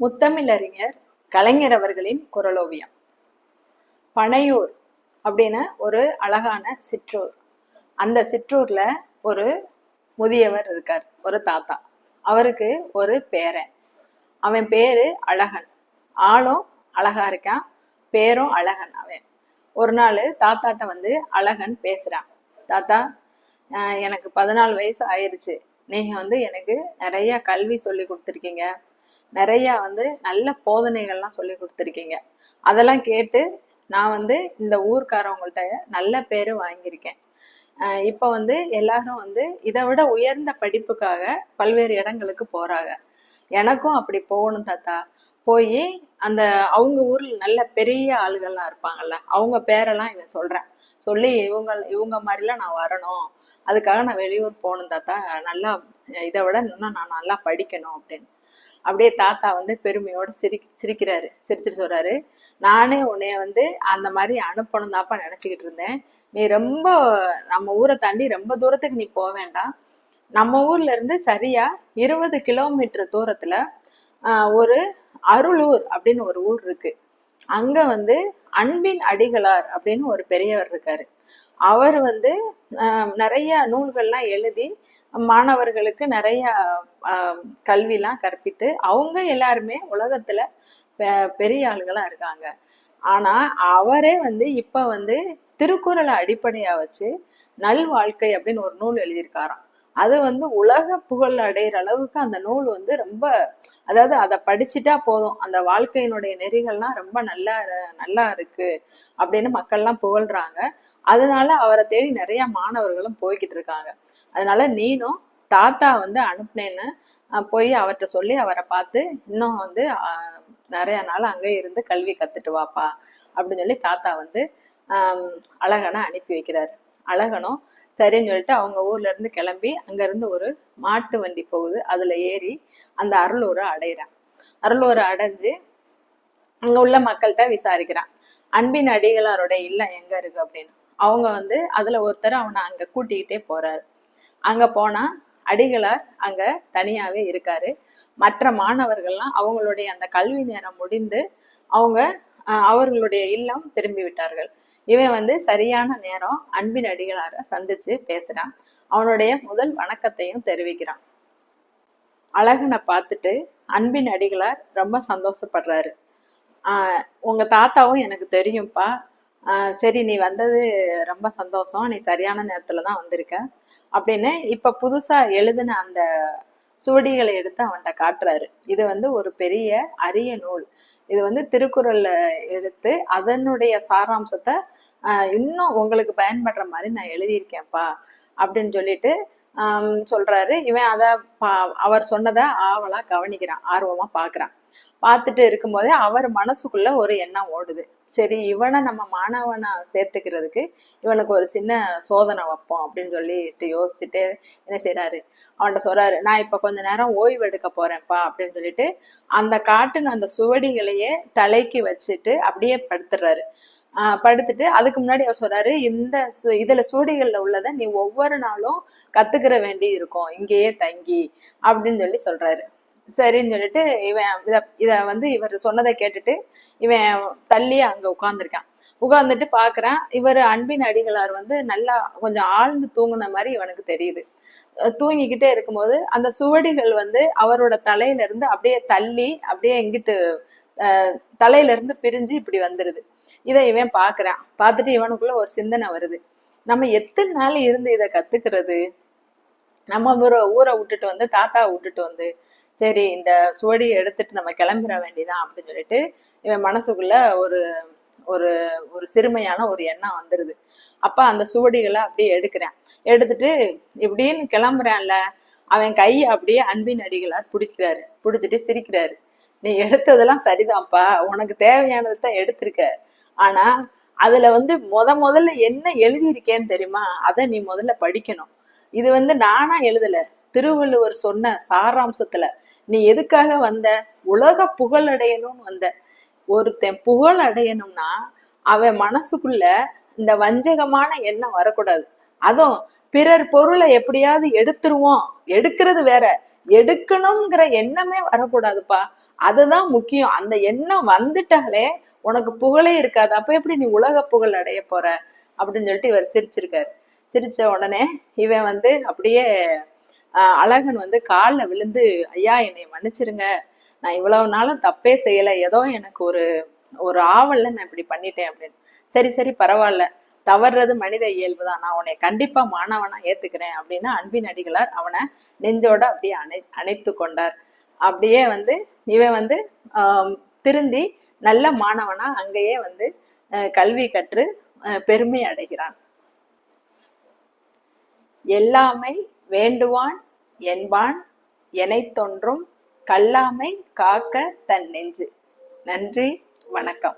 முத்தமிழறிஞர் கலைஞர் அவர்களின் குரலோவியம். பனையூர் அப்படின்னு ஒரு அழகான சிற்றூர். அந்த சிற்றூர்ல ஒரு முதியவர் இருக்கார் ஒரு தாத்தா. அவருக்கு ஒரு பேரன். அவன் பேரு அழகன். ஆளும் அழகா இருக்கான் பேரும் அழகன் அவன். ஒரு நாள் தாத்தாட்ட வந்து அழகன் பேசுறான். தாத்தா எனக்கு பதினாலு வயசு ஆயிடுச்சு நீங்க வந்து எனக்கு நிறைய கல்வி சொல்லி கொடுத்துருக்கீங்க. நிறைய வந்து நல்ல போதனைகள்லாம் சொல்லி கொடுத்துருக்கீங்க. அதெல்லாம் கேட்டு நான் வந்து இந்த ஊர்க்காரவங்கள்ட்ட நல்ல பேரு வாங்கியிருக்கேன். இப்போ இப்ப வந்து எல்லாரும் வந்து இதை விட உயர்ந்த படிப்புக்காக பல்வேறு இடங்களுக்கு போறாங்க. எனக்கும் அப்படி போகணும் தாத்தா. போய் அந்த அவங்க ஊர்ல நல்ல பெரிய ஆளுகள்லாம் இருப்பாங்கல்ல அவங்க பேரெல்லாம் இவன் சொல்றேன். சொல்லி இவங்க இவங்க மாதிரிலாம் நான் வரணும். அதுக்காக நான் வெளியூர் போகணும் தாத்தா. நல்லா இதை விட இன்னும் நான் நல்லா படிக்கணும் அப்படின்னு. அப்படியே தாத்தா வந்து பெருமையோட சிரி சிரிக்கிறாரு சிரிச்சுட்டு சொல்றாரு. நானே உன்னைய வந்து அந்த மாதிரி அனுப்பணும் தாப்பா நினைச்சுக்கிட்டு இருந்தேன். நீ ரொம்ப நம்ம ஊரை தாண்டி ரொம்ப தூரத்துக்கு நீ போக வேண்டாம். நம்ம ஊர்ல இருந்து சரியா இருபது கிலோமீட்டர் தூரத்துல ஒரு அருளூர் அப்படின்னு ஒரு ஊர் இருக்கு. அங்க வந்து அன்பின் அடிகளார் அப்படின்னு ஒரு பெரியவர் இருக்காரு. அவர் வந்து நிறைய நூல்கள்லாம் எழுதி மாணவர்களுக்கு நிறைய கல்விலாம் கற்பித்து அவங்க எல்லாருமே உலகத்துல பெ- பெரிய ஆளுகளா இருக்காங்க. ஆனா அவரே வந்து இப்ப வந்து திருக்குறளை அடிப்படையா வச்சு நல் வாழ்க்கை அப்படின்னு ஒரு நூல் எழுதியிருக்காராம். அது வந்து உலக புகழ் அடையிற அளவுக்கு அந்த நூல் வந்து ரொம்ப அதாவது அதை படிச்சுட்டா போதும். அந்த வாழ்க்கையினுடைய நெறிகள்லாம் ரொம்ப நல்லா நல்லா இருக்கு அப்படின்னு மக்கள்லாம் புகழ்றாங்க. அதனால அவரை தேடி நிறைய மாணவர்களும் போய்கிட்டு இருக்காங்க. அதனால நீனும் தாத்தா வந்து அனுப்புனேன்னு போய் அவர்கிட்ட சொல்லி அவரை பார்த்து இன்னும் வந்து நிறைய நாள் அங்கே இருந்து கல்வி கத்துட்டு வாப்பா அப்படின்னு சொல்லி தாத்தா வந்து ஆஹ் அழகனை அனுப்பி வைக்கிறாரு. அழகனும் சரின்னு சொல்லிட்டு அவங்க ஊர்ல இருந்து கிளம்பி அங்க இருந்து ஒரு மாட்டு வண்டி போகுது. அதுல ஏறி அந்த அருளூரை அடையிறான் அருளூரை அடைஞ்சு அங்க உள்ள மக்கள்கிட்ட விசாரிக்கிறான். அன்பின் அடிகளாரோட இல்லம் எங்க இருக்கு அப்படின்னு. அவங்க வந்து அதுல ஒருத்தர் அவனை அங்க கூட்டிக்கிட்டே போறாரு. அங்க போனா அடிகளார் அங்க தனியாவே இருக்காரு. மற்ற மாணவர்கள்லாம் அவங்களுடைய அந்த கல்வி நேரம் முடிந்து அவங்க அவர்களுடைய இல்லம் திரும்பி விட்டார்கள். இவன் வந்து சரியான நேரம் அன்பின் அடிகளார சந்திச்சு பேசுறான். அவனுடைய முதல் வணக்கத்தையும் தெரிவிக்கிறான். அழகனை பார்த்துட்டு அன்பின் அடிகளார் ரொம்ப சந்தோஷப்படுறாரு. ஆஹ் உங்க தாத்தாவும் எனக்கு தெரியும்ப்பா சரி நீ வந்தது ரொம்ப சந்தோஷம். நீ சரியான நேரத்துல தான் வந்திருக்க. அப்படின்னு இப்ப புதுசா எழுதின அந்த சுவடிகளை எடுத்து அவன்கிட்ட காட்டுறாரு. இது வந்து ஒரு பெரிய அரிய நூல். இது வந்து திருக்குறள்ல எடுத்து அதனுடைய சாராம்சத்தை ஆஹ் இன்னும் உங்களுக்கு பயன்படுற மாதிரி நான் எழுதியிருக்கேன்ப்பா அப்படின்னு சொல்லிட்டு சொல்றாரு. இவன் அத பா- அவர் சொன்னதை ஆவலா கவனிக்கிறான் ஆர்வமா பாக்குறான். பார்த்துட்டு இருக்கும்போதே அவர் மனசுக்குள்ள ஒரு எண்ணம் ஓடுது. சரி இவனை நம்ம மாணவனா சேர்த்துக்கிறதுக்கு இவனுக்கு ஒரு சின்ன சோதனை வைப்போம் அப்படின்னு சொல்லிட்டு யோசிச்சுட்டு என்ன செய்றாரு? அவன்கிட்ட சொல்றாரு நான் இப்ப கொஞ்ச நேரம் ஓய்வு எடுக்க போறேன்ப்பா அப்படின்னு சொல்லிட்டு அந்த காட்டுன அந்த சுவடிகளையே தலைக்கு வச்சுட்டு அப்படியே படுத்துறாரு. ஆஹ் படுத்துட்டு அதுக்கு முன்னாடி அவர் சொல்றாரு இந்த சு- இதுல சுவடிகள்ல உள்ளதை நீ ஒவ்வொரு நாளும் கத்துக்கிற வேண்டி இருக்கும் இங்கேயே தங்கி அப்படின்னு சொல்லி சொல்றாரு. சரின்னு சொல்லிட்டு இவன் இத இத வந்து இவர் சொன்னதை கேட்டுட்டு இவன் தள்ளி அங்க உட்கார்ந்திருக்கான். உட்கார்ந்துட்டு பாக்குறான். இவர் அன்பின் அடிகளார் வந்து நல்லா கொஞ்சம் ஆழ்ந்து தூங்குன மாதிரி இவனுக்கு தெரியுது. தூங்கிக்கிட்டே இருக்கும்போது அந்த சுவடிகள் வந்து அவரோட தலையில இருந்து அப்படியே தள்ளி அப்படியே எங்கிட்டு அஹ் தலையில இருந்து பிரிஞ்சு இப்படி வந்துருது. இதை இவன் பாக்குறான். பார்த்துட்டு இவனுக்குள்ள ஒரு சிந்தனை வருது. நம்ம எத்தனை நாள் இருந்து இதை கத்துக்கிறது? நம்ம ஊரை ஊரை விட்டுட்டு வந்து தாத்தாவை விட்டுட்டு வந்து சரி இந்த சுவடியை எடுத்துட்டு நம்ம கிளம்பிட வேண்டியதான் அப்படின்னு சொல்லிட்டு இவன் மனசுக்குள்ள ஒரு ஒரு ஒரு சிறுமையான ஒரு எண்ணம் வந்துருது. அப்ப அந்த சுவடிகளை அப்படியே எடுக்கிறேன். எடுத்துட்டு இப்படின்னு கிளம்புறான்ல அவன் கையை அப்படியே அன்பின் அடிகளார் பிடிக்கிறாரு. பிடிச்சிட்டு சிரிக்கிறாரு. நீ எடுத்ததெல்லாம் சரிதான்ப்பா உனக்கு தேவையானதை தான் எடுத்திருக்க. ஆனா அதுல வந்து முத முதல்ல என்ன எழுதியிருக்கேன்னு தெரியுமா? அதை நீ முதல்ல படிக்கணும். இது வந்து நானா எழுதல. திருவள்ளுவர் சொன்ன சாராம்சத்துல. நீ எதுக்காக வந்த? உலக புகழ் அடையணும்னு வந்த. ஒருத்தன் புகழ் அடையணும்னா அவன் மனசுக்குள்ள இந்த வஞ்சகமான எண்ணம் வரக்கூடாது. அதுவும் பிறர் பொருளை எப்படியாவது எடுத்துருவோம். எடுக்கிறது வேற. எடுக்கணுங்கிற எண்ணமே வரக்கூடாதுப்பா. அதுதான் முக்கியம். அந்த எண்ணம் வந்துட்டாலே உனக்கு புகழே இருக்காது. அப்ப எப்படி நீ உலக புகழ் அடைய போற? அப்படின்னு சொல்லிட்டு இவர் சிரிச்சிருக்காரு. சிரிச்ச உடனே இவன் வந்து அப்படியே அழகன் வந்து காலில் விழுந்து ஐயா என்னை மன்னிச்சிருங்க. நான் இவ்வளவு நாளும் தப்பே செய்யல. ஏதோ எனக்கு ஒரு ஒரு ஆவல்ல நான் இப்படி பண்ணிட்டேன் அப்படின்னு. சரி சரி பரவாயில்ல. தவறுறது மனித இயல்பு தான். நான் உன்னை கண்டிப்பா மாணவனா ஏத்துக்கிறேன் அப்படின்னு அன்பின் அடிகளார் அவனை நெஞ்சோட அப்படியே அணை அணைத்து கொண்டார். அப்படியே வந்து இவன் வந்து திருந்தி நல்ல மாணவனா அங்கேயே வந்து அஹ், கல்வி கற்று அஹ், பெருமை அடைகிறான். எல்லாமே வேண்டுவான் என்பான் எனைத் தொன்றும் கல்லாமை காக்க தன் நெஞ்சு. நன்றி வணக்கம்.